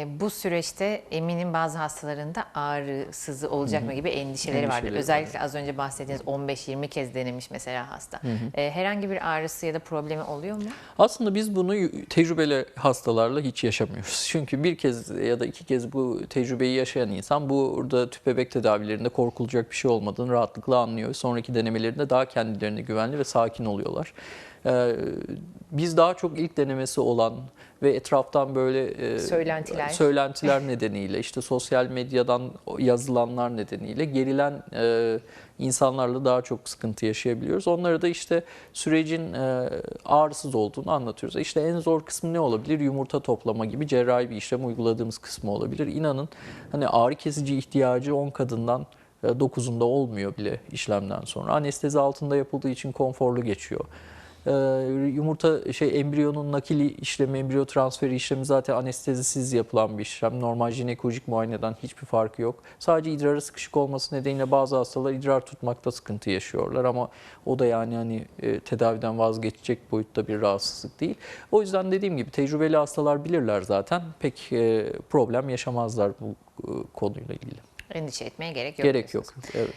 E, Bu süreçte eminim bazı hastalarında ağrı, sızı olacak mı gibi endişeleri vardır. Endişeleri Özellikle az önce bahsettiğiniz 15-20 kez denemiş mesela hasta. E, herhangi bir ağrısı ya da problemi oluyor mu? Aslında biz bunu tecrübeli hastalarla hiç yaşamıyoruz. Çünkü bir kez ya da iki kez bu tecrübeyi yaşayan insan burada tüp bebek tedavilerinde korkulacak bir şey olmadığını rahatlıkla anlıyor. Sonraki denemelerinde daha kendilerine güvenli ve sakin oluyorlar. Ee, biz daha çok ilk denemesi olan ve etraftan böyle e, Söylentiler. söylentiler nedeniyle işte sosyal medyadan yazılanlar nedeniyle gerilen e, insanlarla daha çok sıkıntı yaşayabiliyoruz. Onlara da işte sürecin e, ağrısız olduğunu anlatıyoruz. İşte en zor kısmı ne olabilir? Yumurta toplama gibi cerrahi bir işlem uyguladığımız kısmı olabilir. İnanın hani ağrı kesici ihtiyacı 10 kadından 9'unda olmuyor bile işlemden sonra. Anestezi altında yapıldığı için konforlu geçiyor. Ee, yumurta şey embriyonun nakili işlemi, embriyo transferi işlemi zaten anestezisiz yapılan bir işlem. Normal jinekolojik muayeneden hiçbir farkı yok. Sadece idrarı sıkışık olması nedeniyle bazı hastalar idrar tutmakta sıkıntı yaşıyorlar ama o da yani hani e, tedaviden vazgeçecek boyutta bir rahatsızlık değil. O yüzden dediğim gibi tecrübeli hastalar bilirler zaten. Pek e, problem yaşamazlar bu e, konuyla ilgili. Endişe etmeye gerek yok. Gerek yok. diyorsunuz. Evet.